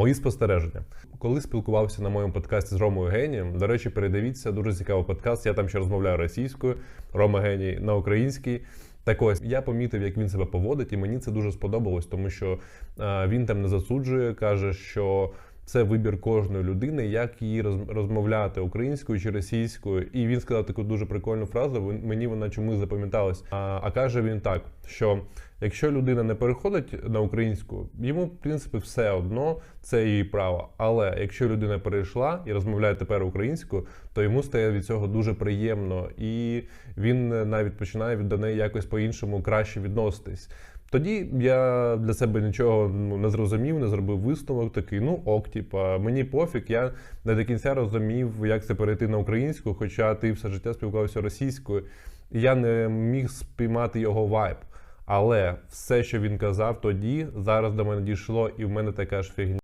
Мої спостереження. Коли спілкувався на моєму подкасті з Ромою Генієм, до речі, передивіться дуже цікавий подкаст. Я там ще розмовляю російською, Рома Геній на українській. Так ось я помітив, як він себе поводить, і мені це дуже сподобалось, тому що е, він там не засуджує, каже, що це вибір кожної людини, як її роз- розмовляти українською чи російською. І він сказав таку дуже прикольну фразу. Мені вона чомусь запам'яталась. А, а каже він так: що якщо людина не переходить на українську, йому в принципі все одно це її право. Але якщо людина перейшла і розмовляє тепер українською, то йому стає від цього дуже приємно, і він е, навіть починає до неї якось по-іншому краще відноситись. Тоді я для себе нічого ну, не зрозумів, не зробив висновок такий, ну ок, типа, мені пофіг, я не до кінця розумів, як це перейти на українську, хоча ти все життя спілкувався російською, і я не міг спіймати його вайб. Але все, що він казав тоді, зараз до мене дійшло, і в мене така ж фігня.